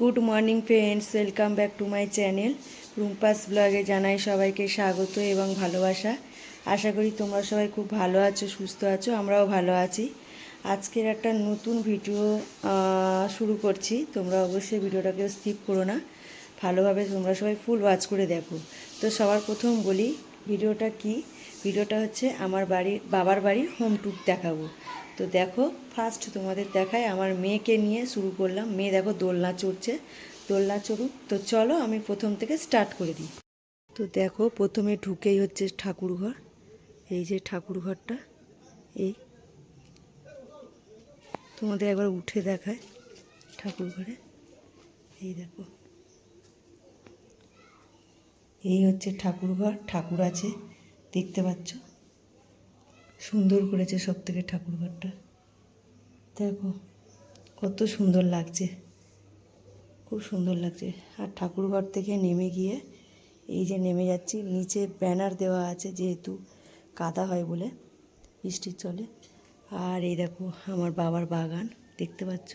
Good morning friends welcome back to my channel Rumpa's ব্লগে জানাই সবাইকে স্বাগত এবং ভালোবাসা। আশা করি তোমরা সবাই খুব ভালো আছো, সুস্থ আছো, আমরাও ভালো আছি। আজকের একটা নতুন ভিডিও শুরু করছি। তোমরা অবশ্যই ভিডিওটাকে স্কিপ করো না। ভালোভাবে তোমরা সবাই ফুল ওয়াচ করে দেখো। তো সবার প্রথম বলি ভিডিওটা কি? ভিডিওটা হচ্ছে আমার বাড়ির বাবার বাড়ির হোম ট্যুর দেখাবো। তো দেখো ফার্স্ট তোমাদের দেখায় আমার মেয়েকে নিয়ে শুরু করলাম। মেয়ে দেখো, দোলনা চড়ছে, দোলনা চড়ুক। তো চলো, আমি প্রথম থেকে স্টার্ট করে দিই। তো দেখো, প্রথমে ঢুকেই হচ্ছে ঠাকুর ঘর এই যে ঠাকুর ঘরটা এই। তোমাদের একবার উঠে দেখায় ঠাকুর ঘরে এই দেখো। এই হচ্ছে ঠাকুর ঘর ঠাকুর আছে, দেখতে পাচ্ছ? সুন্দর করেছে সব থেকে ঠাকুর ঘরটা। দেখো, কত সুন্দর লাগছে। খুব সুন্দর লাগছে। আর ঠাকুর ঘর থেকে নেমে গিয়ে এই যে নেমে যাচ্ছি, নিচে ব্যানার দেওয়া আছে যেহেতু কাদা হয় বলে, বৃষ্টির চলে আর এই দেখো, আমার বাবার বাগান, দেখতে পাচ্ছ?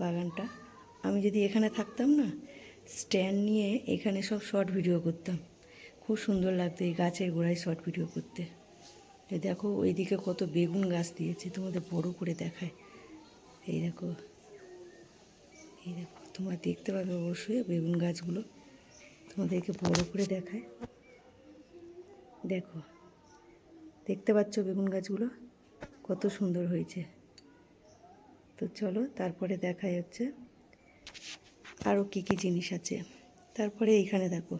বাগানটা। আমি যদি এখানে থাকতাম না, স্ট্যান্ড নিয়ে এখানে সব শর্ট ভিডিও করতাম। খুব সুন্দর লাগতো এই গাছের গোড়ায় শর্ট ভিডিও করতে। এই দেখো, ওইদিকে কত বেগুন গাছ দিয়েছে, তোমাদের বড় করে দেখায়। এই দেখো এই দেখো, তোমরা দেখতে পাবে অবশ্যই বেগুন গাছগুলো। তোমাদেরকে বড় করে দেখায়। দেখো, দেখতে পাচ্ছ বেগুন গাছগুলো? কত সুন্দর হয়েছে। তো চলো, তারপরে দেখায় হচ্ছে আরও কী কী জিনিস আছে। তারপরে এইখানে দেখো,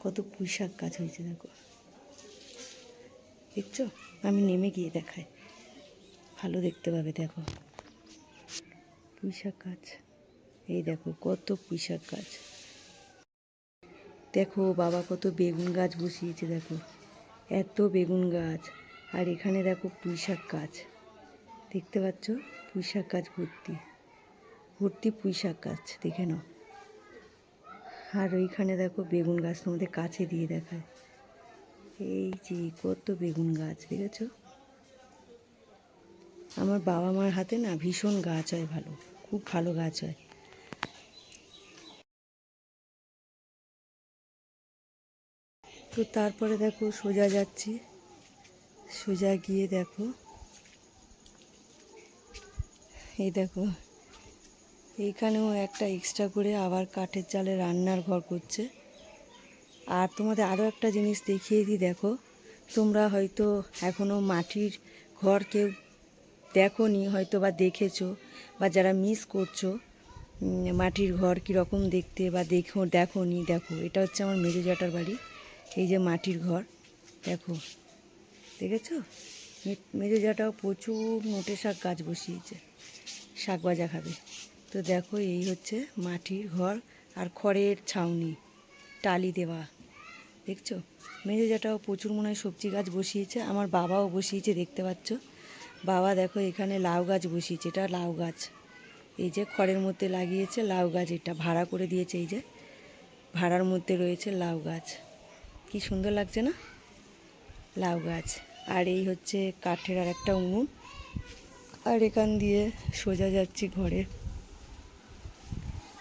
কত পুঁইশাক গাছ হয়েছে, দেখো। দেখছ? আমি নেমে গিয়ে দেখাই। ভালো দেখতে পাবে, দেখো। পুঁইশাক গাছ। এই দেখো, কত পুঁইশাক গাছ। দেখো, বাবা কত বেগুন গাছ বসিয়েছে, দেখো। এত বেগুন গাছ। আর এখানে দেখো পুঁইশাক গাছ। দেখতে পাচ্ছ? পুঁইশাক গাছ ভর্তি। ভর্তি পুঁইশাক গাছ, দেখে নাও। আর ওইখানে দেখো বেগুন গাছ তোমাদের কাছে দিয়ে দেখায়। এই যে কত বেগুন গাছ, দেখেছ? আমার বাবা মার হাতে না ভীষণ গাছ হয় ভালো, খুব ভালো গাছ হয়। তো তারপরে দেখো সোজা যাচ্ছি, সোজা গিয়ে দেখো, এই দেখো, এইখানেও একটা এক্সট্রা করে আবার কাঠের চালে রান্নার ঘর করছে। আর তোমাদের আরও একটা জিনিস দেখিয়ে দিই, দেখো। তোমরা হয়তো এখনও মাটির ঘর কেউ দেখো নি হয়তো বা দেখেছ, বা যারা মিস করছ মাটির ঘর কীরকম দেখতে বা দেখো দেখো নি দেখো। এটা হচ্ছে আমার মেজো জাটার বাড়ি, এই যে মাটির ঘর, দেখো। দেখেছ? মেজো জ্যাঠাও প্রচুর নোটে শাক গাছ বসিয়েছে, শাক ভাজা খাবে। তো দেখো, এই হচ্ছে মাটির ঘর আর খড়ের ছাউনি, টালি দেওয়া। দেখছ? মেজো জ্যাঠাও প্রচুর মনে হয় সবজি গাছ বসিয়েছে, আমার বাবাও বসিয়েছে, দেখতে পাচ্ছ? বাবা দেখো এখানে লাউ গাছ বসিয়েছে, এটা লাউ গাছ। এই যে খড়ের মধ্যে লাগিয়েছে লাউ গাছ, এটা ভাড়া করে দিয়েছে এই যে, ভাড়ার মধ্যে রয়েছে লাউ গাছ। কি সুন্দর লাগছে না? লাউ গাছ। আর এই হচ্ছে কাঠের আর একটা উনুন। আর এখান দিয়ে সোজা যাচ্ছি ঘরে।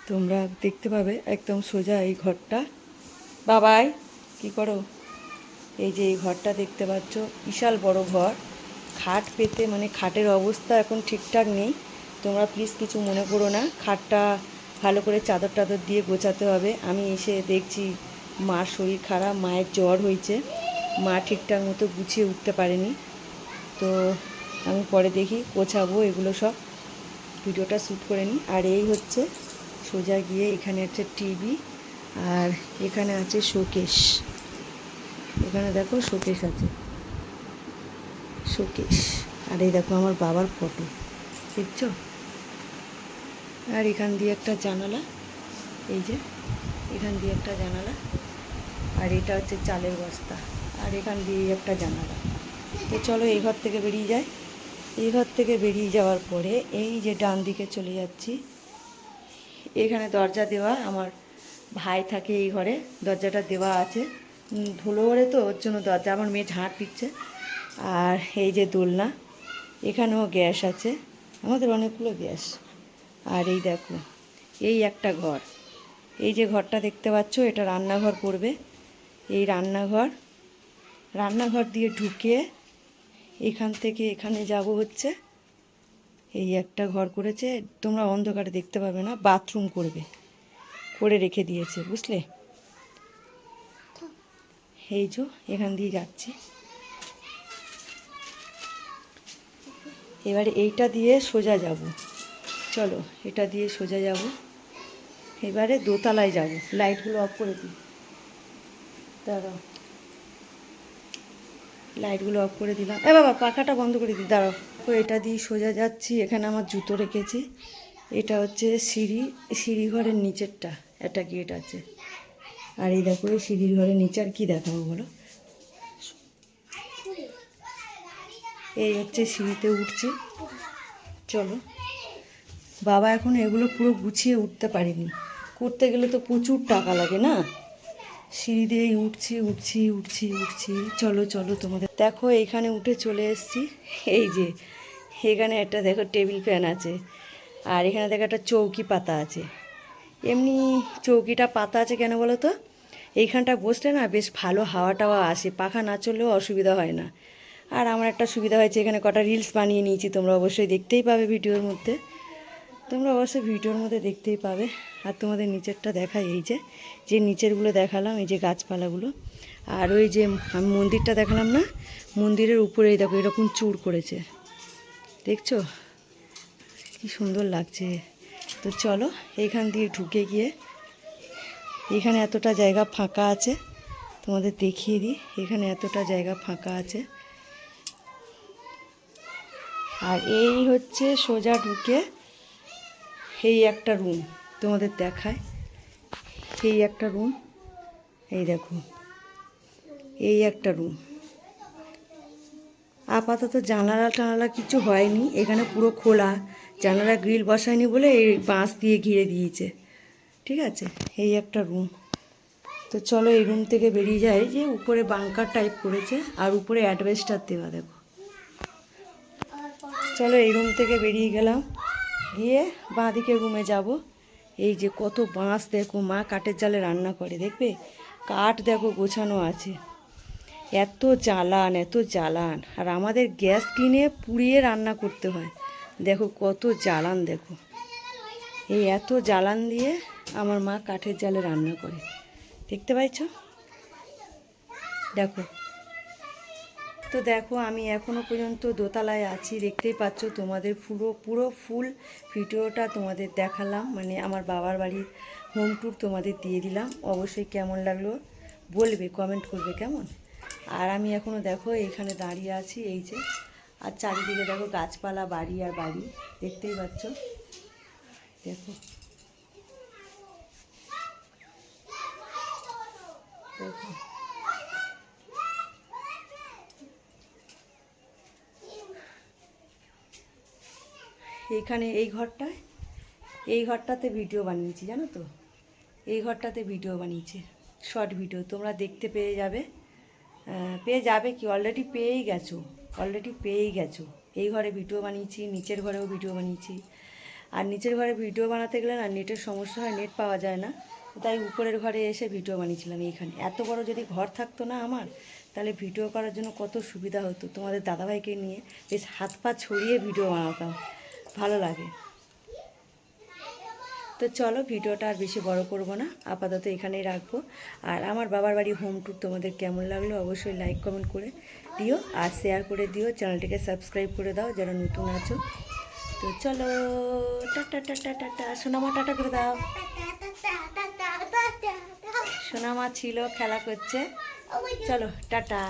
তোমরা দেখতে পাবে একদম সোজা এই ঘরটা। বাবাই! কি করো? এই যে এই ঘরটা দেখতে পাচ্ছ, বিশাল বড় ঘর। খাট পেতে মানে খাটের অবস্থা এখন ঠিকঠাক নেই। তোমরা প্লিজ কিছু মনে করো না। খাটটা ভালো করে চাদর টাদর দিয়ে গোছাতে হবে। আমি এসে দেখছি মার শরীর খারাপ, মায়ের জ্বর হয়েছে। মা ঠিকঠাক মতো গুছিয়ে উঠতে পারেনি। তো আমি পরে দেখি, গোছাবো এগুলো সব। ভিডিওটা শ্যুট করে নিই। আর এই হচ্ছে সোজা গিয়ে এখানে হচ্ছে টিভি, আর এখানে আছে শোকেশ। এখানে দেখো শোকেশ আছে। শোকেশ। আর এই দেখো আমার বাবার ফটো। দেখছ? আর এখান দিয়ে একটা জানালা। এই যে, এখান দিয়ে একটা জানালা। আর এটা হচ্ছে চালের বস্তা। আর এখান দিয়ে একটা জানালা। তো চলো এই ঘর থেকে বেরিয়ে যাই। এই ঘর থেকে বেরিয়ে যাওয়ার পরে এই যে ডান দিকে চলে যাচ্ছি। এখানে দরজা দেওয়া আমার ভাই থাকে এই ঘরে। দরজাটা দেওয়া আছে। ধুলো তো, ওর জন্য দরজা, আমার মেয়ে ঝাঁট দিচ্ছে। আর এই যে দোলনা, এখানেও গ্যাস আছে, আমাদের অনেকগুলো গ্যাস। আর এই দেখো, এই একটা ঘর। এই যে ঘরটা দেখতে পাচ্ছ, এটা রান্নাঘর পড়বে। এই রান্নাঘর রান্নাঘর দিয়ে ঢুকে এখান থেকে এখানে যাব হচ্ছে। এই একটা ঘর করেছে, তোমরা অন্ধকারে দেখতে পাবে না, বাথরুম করবে। করে রেখে দিয়েছে, বুঝলে? এই যে, এখান দিয়ে যাচ্ছি। এবারে এইটা দিয়ে সোজা যাব। চলো, এটা দিয়ে সোজা যাব। এবারে দোতলায় যাব। লাইটগুলো অফ করে দিই। দাঁড়াও। লাইটগুলো অফ করে দিলাম। এ বাবা, পাখাটা বন্ধ করে দিই। দাঁড়াও। এটা দিয়ে সোজা যাচ্ছি। এখানে আমার জুতো রেখেছি। এটা হচ্ছে সিঁড়ি সিঁড়ি ঘরের নিচেরটা। একটা গেট আছে। আর এই দেখো, এই সিঁড়ির ঘরের নিচে আর কী দেখাবো বলো? এই হচ্ছে সিঁড়িতে উঠছে। চলো। বাবা এখন এগুলো পুরো গুছিয়ে উঠতে পারিনি। করতে গেলে তো প্রচুর টাকা লাগে না? সিঁড়ি দিয়েই উঠছি উঠছি উঠছি উঠছি। চলো চলো তোমাদের। দেখো, এখানে উঠে চলে এসেছি। এই যে, এখানে একটা দেখো টেবিল ফ্যান আছে। আর এখানে দেখো একটা চৌকি পাতা আছে। এমনি চৌকিটা পাতা আছে কেন বলো তো? এইখানটা বসলে না বেশ ভালো হাওয়া টাওয়া আসে, পাখা না চললেও অসুবিধা হয় না। আর আমার একটা সুবিধা হয়েছে, এখানে কটা রিলস বানিয়ে নিয়েছি, তোমরা অবশ্যই দেখতেই পাবে ভিডিওর মধ্যে। তোমরা অবশ্যই ভিডিওর মধ্যে দেখতেই পাবে। আর তোমাদের নিচেরটা দেখা এই যে যে নিচেরগুলো দেখালাম, এই যে গাছপালাগুলো। আর ওই যে আমি মন্দিরটা দেখালাম না, মন্দিরের উপরেই দেখো, এরকম চুর করেছে। দেখছ? কি সুন্দর লাগছে। তো চলো, এইখান দিয়ে ঢুকে গিয়ে এখানে এতটা জায়গা ফাঁকা আছে। তোমাদের দেখিয়ে দিই, এখানে এতটা জায়গা ফাঁকা আছে। আর এই হচ্ছে সোজা ঢুকে এই একটা রুম তোমাদের দেখায় এই একটা রুম এই দেখো, এই একটা রুম আপাতত জানালা টানালা কিছু হয়নি, এখানে পুরো খোলা, জানালা গ্রিল বসায়নি বলে এই বাঁশ দিয়ে ঘিরে দিয়েছে। ঠিক আছে? এই একটা রুম তো চলো এই রুম থেকে বেরিয়ে যায় যে উপরে বাংকার টাইপ করেছে, আর উপরে অ্যাডভেস্টার দেওয়া, দেখো। চলো এই রুম থেকে বেরিয়ে গেলাম। গিয়ে বাঁ দিকের রুমে যাব। এই যে কত বাঁশ, দেখো, মা কাঠের জালে রান্না করে, দেখবে? কাঠ, দেখো, গোছানো আছে। এত জ্বালান এত জ্বালান। আর আমাদের গ্যাস কিনে পুড়িয়ে রান্না করতে হয়। দেখো কত জ্বালান, দেখো। এই এত জ্বালান দিয়ে আমার মা কাঠের জালে রান্না করে। দেখতে পাইছো? দেখো। তো দেখো, আমি এখনও পর্যন্ত দোতলায় আছি, দেখতেই পাচ্ছ তোমাদের পুরো পুরো ফুল ভিডিওটা তোমাদের দেখালাম মানে আমার বাবার বাড়ির হোম ট্যুর তোমাদের দিয়ে দিলাম। অবশ্যই কেমন লাগল বলবে কমেন্ট করবে কেমন? আর আমি এখনও দেখো এইখানে দাঁড়িয়ে আছি, এই যে। আর চারিদিকে দেখো গাছপালা, বাড়ি আর বাড়ি, দেখতেই পাচ্ছ? দেখো। এইখানে এই ঘরটায়, এই ঘরটাতে ভিডিও বানিয়েছি, জানো তো? এই ঘরটাতে ভিডিও বানিয়েছি শর্ট ভিডিও তোমরা দেখতে পেয়ে যাবে। পেয়ে যাবে কি? অলরেডি পেয়েই গেছো অলরেডি পেয়েই গেছো। এই ঘরে ভিডিও বানিয়েছি, নিচের ঘরেও ভিডিও বানিয়েছি। আর নিচের ঘরে ভিডিও বানাতে গেলে না নেটের সমস্যা হয় নেট পাওয়া যায় না। তাই উপরের ঘরে এসে ভিডিও বানিয়েছিলাম এইখানে। এত বড় যদি ঘর থাকতো না আমার, তাহলে ভিডিও করার জন্য কত সুবিধা হতো। তোমাদের দাদাভাইকে নিয়ে বেশ হাত পা ছড়িয়ে ভিডিও বানাতাম। ভালো লাগে। তো চলো ভিডিওটা আর বেশি বড় করব না। আপাতত এখানেই রাখব। আর আমার বাবার বাড়ি হোম ট্যুর তোমাদের কেমন লাগল অবশ্যই লাইক কমেন্ট করে দিও। আর শেয়ার করে দিও। চ্যানেলটিকে সাবস্ক্রাইব করে দাও যারা নতুন আছো। তো চলো টাটা টাটা টাটা। সোনামা, টাটা করে দাও। সোনামা ছিল খেলা করছে। চলো টাটা।